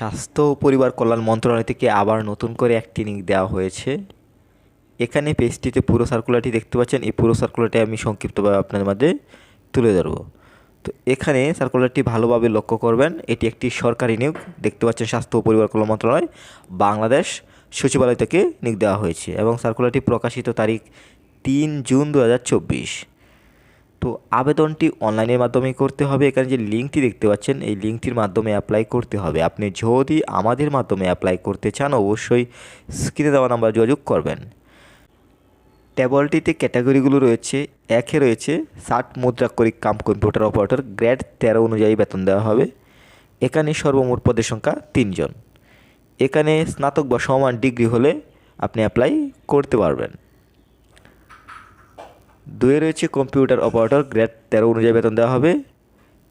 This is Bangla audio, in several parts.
স্বাস্থ্য ও পরিবার কল্যাণ মন্ত্রণালয় থেকে আবার নতুন করে একটি লিঙ্ক দেওয়া হয়েছে। এখানে পেজটিতে পুরো সার্কুলারটি দেখতে পাচ্ছেন। এই পুরো সার্কুলারটি আমি সংক্ষিপ্তভাবে আপনাদের মাঝে তুলে ধরব। তো এখানে সার্কুলারটি ভালোভাবে লক্ষ্য করবেন। এটি একটি সরকারি নিয়োগ। দেখতে পাচ্ছেন স্বাস্থ্য ও পরিবার কল্যাণ মন্ত্রণালয় বাংলাদেশ সচিবালয় থেকে নিয়োগ দেওয়া হয়েছে এবং সার্কুলারটি প্রকাশিত তারিখ তিন জুন দু হাজার চব্বিশ। তো আবেদনটি অনলাইনের মাধ্যমে করতে হবে। এখানে যে লিঙ্কটি দেখতে পাচ্ছেন, এই লিঙ্কটির মাধ্যমে অ্যাপ্লাই করতে হবে। আপনি যদি আমাদের মাধ্যমে অ্যাপ্লাই করতে চান, অবশ্যই স্ক্রিনে দেওয়া নাম্বার যোগাযোগ করবেন। টেবলটিতে ক্যাটাগরিগুলো রয়েছে। একে রয়েছে ষাট মুদ্রাক্ষরিক কাম কম্পিউটার অপারেটর গ্রেড তেরো অনুযায়ী বেতন দেওয়া হবে। এখানে সর্বমোট পদের সংখ্যা তিনজন। এখানে স্নাতক বা সমান ডিগ্রি হলে আপনি অ্যাপ্লাই করতে পারবেন। দুয়ে রয়েছে কম্পিউটার অপারেটর গ্রেড তেরো অনুযায়ী বেতন দেওয়া হবে।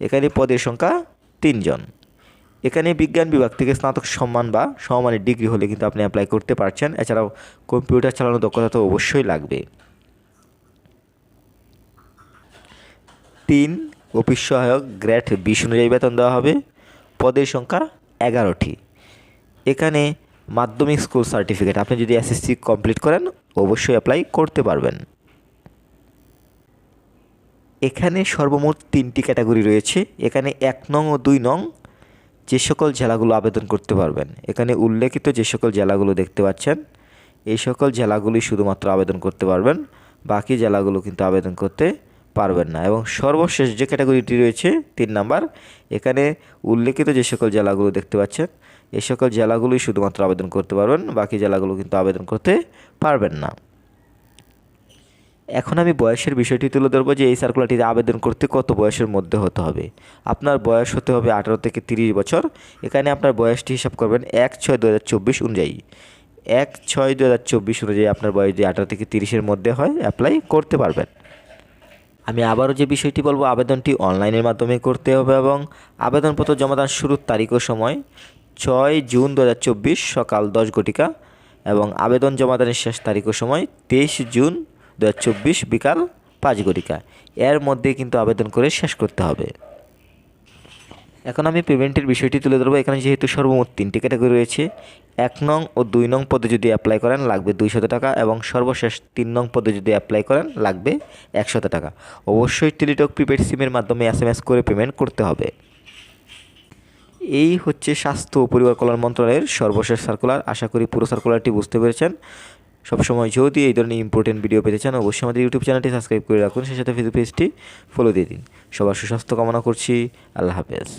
এখানে পদের সংখ্যা তিনজন। এখানে বিজ্ঞান বিভাগ থেকে স্নাতক সম্মান বা সমমানের ডিগ্রি হলে কিন্তু আপনি অ্যাপ্লাই করতে পারছেন। এছাড়াও কম্পিউটার চালানোর দক্ষতা তো অবশ্যই লাগবে। তিন, অফিস সহায়ক গ্রেড বিশ অনুযায়ী বেতন দেওয়া হবে। পদের সংখ্যা এগারোটি। এখানে মাধ্যমিক স্কুল সার্টিফিকেট আপনি যদি এসএসসি কমপ্লিট করেন, অবশ্যই অ্যাপ্লাই করতে পারবেন। এখানে সর্বমোট তিনটি ক্যাটাগরি রয়েছে। এখানে এক নং ও দুই নং যে সকল জেলাগুলো আবেদন করতে পারবেন। এখানে উল্লেখিত যে সকল জেলাগুলো দেখতে পাচ্ছেন, এই সকল জেলাগুলি শুধুমাত্র আবেদন করতে পারবেন, বাকি জেলাগুলো কিন্তু আবেদন করতে পারবেন না। এবং সর্বশেষ যে ক্যাটাগরিটি রয়েছে, তিন নাম্বার, এখানে উল্লেখিত যে সকল জেলাগুলো দেখতে পাচ্ছেন এই সকল জেলাগুলোই শুধুমাত্র আবেদন করতে পারবেন, বাকি জেলাগুলো কিন্তু আবেদন করতে পারবেন না। এখন আমি বয়সের বিষয়টি তুলে ধরবো যে এই সার্কুলারটিতে আবেদন করতে কত বয়সের মধ্যে হতে হবে। আপনার বয়স হতে হবে আঠারো থেকে তিরিশ বছর। এখানে আপনার বয়সটি হিসাব করবেন এক ছয় দু হাজার চব্বিশ অনুযায়ী। এক ছয় দু হাজার চব্বিশ অনুযায়ী আপনার বয়স যদি আঠারো থেকে তিরিশের মধ্যে হয় অ্যাপ্লাই করতে পারবেন। আমি আবারও যে বিষয়টি বলব, আবেদনটি অনলাইনের মাধ্যমে করতে হবে এবং আবেদনপত্র জমা দেওয়ার শুরুর তারিখ ও সময় ছয় জুন দু হাজার চব্বিশ সকাল দশ ঘটিকা এবং আবেদন জমাদানের শেষ তারিখ ও সময় তেইশ জুন দু হাজার চব্বিশ বিকাল পাঁচ ঘটিকা এর মধ্যে কিন্তু আবেদন করে শেষ করতে হবে। এখন আমি পেমেন্টের বিষয়টি তুলে ধরবো। এখানে যেহেতু সর্বমোট তিনটি ক্যাটাগরি রয়েছে, এক নং ও দুই নং পদে যদি অ্যাপ্লাই করেন, লাগবে দুইশত টাকা এবং সর্বশেষ তিন নং পদে যদি অ্যাপ্লাই করেন, লাগবে একশত টাকা। অবশ্যই টেলিটক প্রিপেড সিমের মাধ্যমে এস এম এস করে পেমেন্ট করতে হবে। এই হচ্ছে স্বাস্থ্য ও পরিবার কল্যাণ মন্ত্রণালয়ের সর্বশেষ সার্কুলার আশা করি পুরো সার্কুলারটি বুঝতে পেরেছেন। সবসময় যদি এই ধরনের ইম্পর্টেন্ট ভিডিও পেতে চান, অবশ্যই আমাদের ইউটিউব চ্যানেলটি সাবস্ক্রাইব করে রাখুন। সেই সাথে ফেসবুক পেজটি ফলো দিয়ে দিন। সবার সুস্বাস্থ্য কামনা করছি। আল্লাহ হাফেজ।